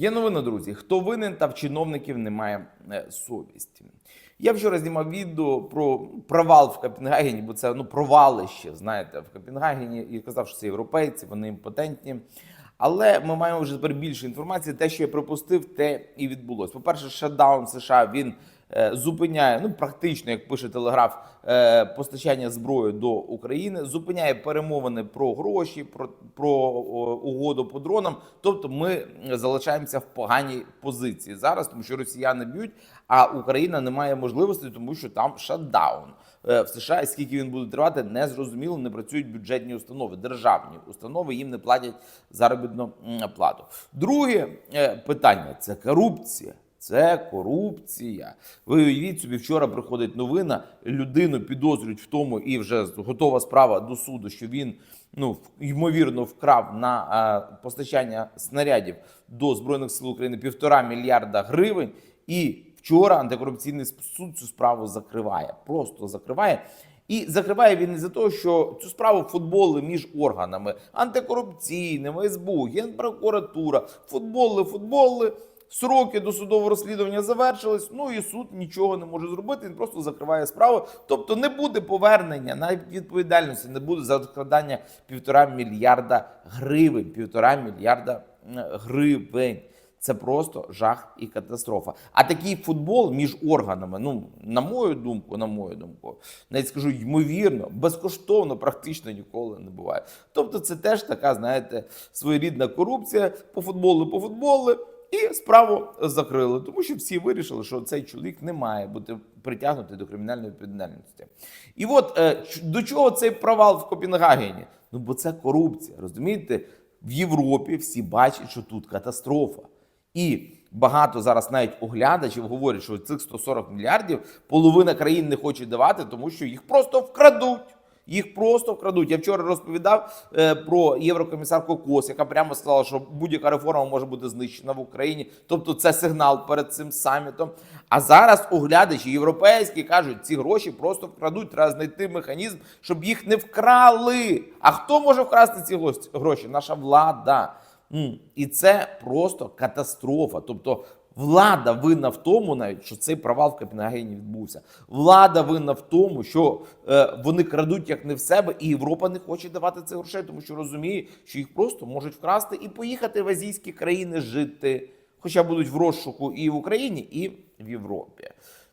Є новина, друзі. Хто винен та в чиновників немає е, совісті. Я вчора знімав відео про провал в Копенгагені, бо це ну провалище, знаєте, в Копенгагені і казав, що це європейці, вони імпотентні. Але ми маємо вже тепер більше інформації. Те, що я припустив, те і відбулось. По-перше, шатдаун США він зупиняє, ну практично, як пише Телеграф, е, постачання зброї до України, зупиняє перемовини про гроші, про, про угоду по дронам. Тобто, ми залишаємося в поганій позиції зараз, тому що росіяни б'ють, а Україна не має можливості, тому що там шатдаун. Е, В США, скільки він буде тривати, не зрозуміло. Не працюють бюджетні установи, державні установи їм не платять заробітну плату. Друге е, питання це корупція. Це корупція. Ви уявіть собі, вчора приходить новина. Людину підозрюють в тому, і вже готова справа до суду, що він ну ймовірно вкрав на е, постачання снарядів до збройних сил України півтора мільярда гривень. І вчора антикорупційний суд цю справу закриває. Просто закриває. І закриває він не за те, що цю справу футболи між органами антикорупційними, СБУ, Генпрокуратура, футболи, футболи. Сроки досудового розслідування завершились. Ну і суд нічого не може зробити. Він просто закриває справу. Тобто не буде повернення навіть відповідальності, не буде за розкрадання півтора мільярда гривень. Півтора мільярда гривень. Це просто жах і катастрофа. А такий футбол між органами, ну на мою думку, на мою думку, навіть скажу ймовірно, безкоштовно практично ніколи не буває. Тобто, це теж така, знаєте, своєрідна корупція по футболу, по футболу. І справу закрили, тому що всі вирішили, що цей чоловік не має бути притягнутий до кримінальної відповідальності. І от е, до чого цей провал в Копенгагені? Ну бо це корупція. Розумієте, в Європі всі бачать, що тут катастрофа. І багато зараз навіть оглядачів говорять, що цих 140 мільярдів половина країн не хоче давати, тому що їх просто вкрадуть. Їх просто вкрадуть. Я вчора розповідав е, про єврокомісарку Кос, яка прямо сказала, що будь-яка реформа може бути знищена в Україні. Тобто, це сигнал перед цим самітом. А зараз оглядачі європейські кажуть, ці гроші просто вкрадуть. Треба знайти механізм, щоб їх не вкрали. А хто може вкрасти ці гроші? Наша влада. І це просто катастрофа. Тобто влада винна в тому, навіть що цей провал в Копенгагені відбувся. Влада винна в тому, що е, вони крадуть як не в себе, і Європа не хоче давати цих грошей, тому що розуміє, що їх просто можуть вкрасти і поїхати в азійські країни жити, хоча будуть в розшуку і в Україні, і в Європі.